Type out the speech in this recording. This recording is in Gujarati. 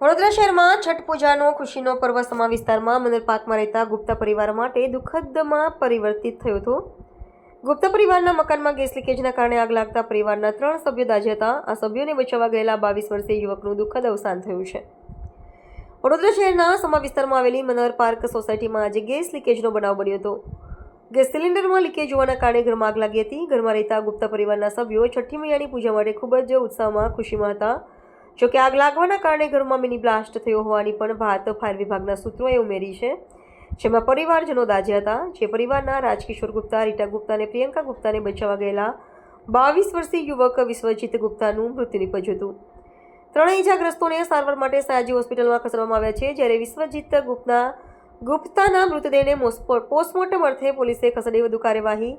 વડોદરા શહેરમાં છઠ પૂજાનો ખુશીનો પર્વ સમા વિસ્તારમાં મંદિર પાર્કમાં રહેતા ગુપ્તા પરિવાર માટે દુઃખદમાં પરિવર્તિત થયો હતો. ગુપ્તા પરિવારના મકાનમાં ગેસ લીકેજના કારણે આગ લાગતા પરિવારના ત્રણ સભ્યો દાજ્યા હતા. આ સભ્યોને બચાવવા ગયેલા બાવીસ વર્ષીય યુવકનું દુઃખદ અવસાન થયું છે. વડોદરા શહેરના સમા વિસ્તારમાં આવેલી મનોહર પાર્ક સોસાયટીમાં આજે ગેસ લીકેજનો બનાવ બન્યો હતો. ગેસ સિલિન્ડરમાં લીકેજ હોવાના કારણે ઘરમાં આગ લાગી હતી. ઘરમાં રહેતા ગુપ્તા પરિવારના સભ્યો છઠ્ઠી મૈયાની પૂજા માટે ખૂબ જ ઉત્સાહમાં, ખુશીમાં હતા. જોકે આગ લાગવાના કારણે ઘરમાં મિની બ્લાસ્ટ થયો હોવાની પણ વાત ફાયર વિભાગના સૂત્રોએ ઉમેરી છે. જેમાં પરિવારજનો દાજ્યા હતા. જે પરિવારના રાજકિશોર ગુપ્તા, રીટા ગુપ્તા અને પ્રિયંકા ગુપ્તાને બચાવવા ગયેલા બાવીસ વર્ષીય યુવક વિશ્વજીત ગુપ્તાનું મૃત્યુ નીપજ્યું હતું. ત્રણેય ઇજાગ્રસ્તોને સારવાર માટે સયાજી હોસ્પિટલમાં ખસેડવામાં આવ્યા છે. જ્યારે વિશ્વજીત ગુપ્તા ગુપ્તાના મૃતદેહને પોસ્ટમોર્ટમ અર્થે પોલીસે ખસેડી વધુ કાર્યવાહી